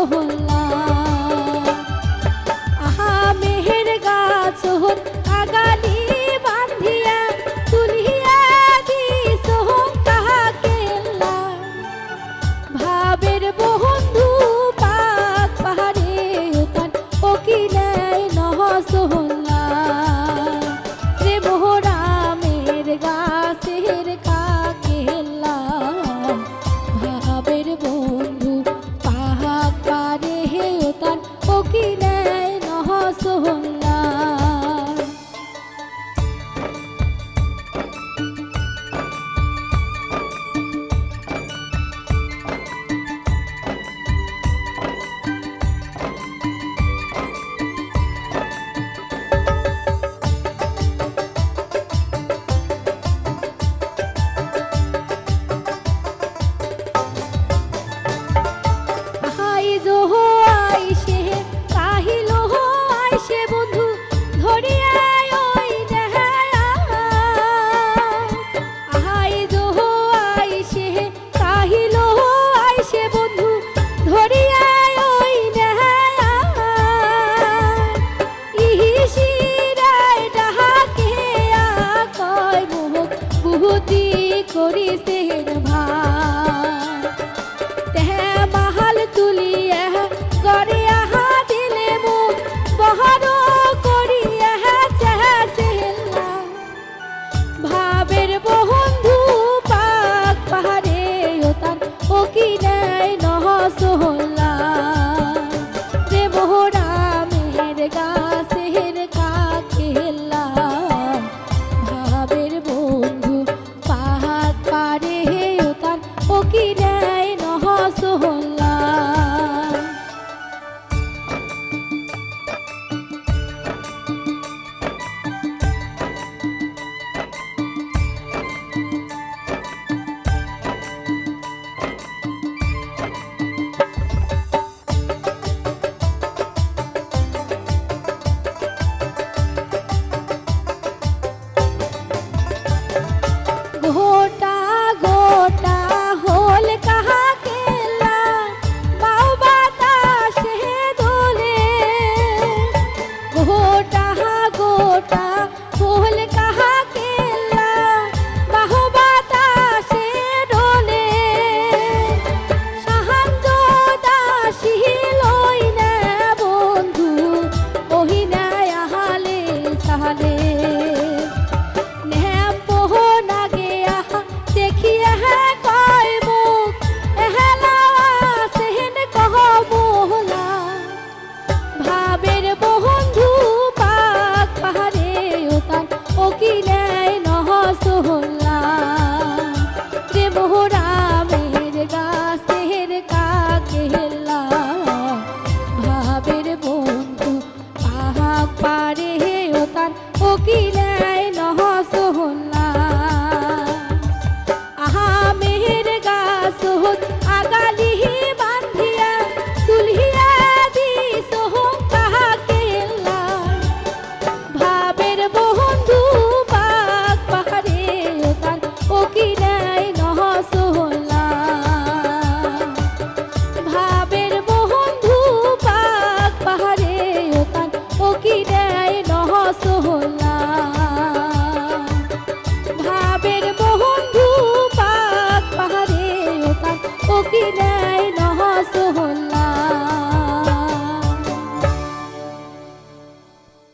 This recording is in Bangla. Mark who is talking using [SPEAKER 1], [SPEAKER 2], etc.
[SPEAKER 1] 我 ভাবের বন্ধু পাহাড় পারে হে ও তার ওকিলায় নহ সোহল্লা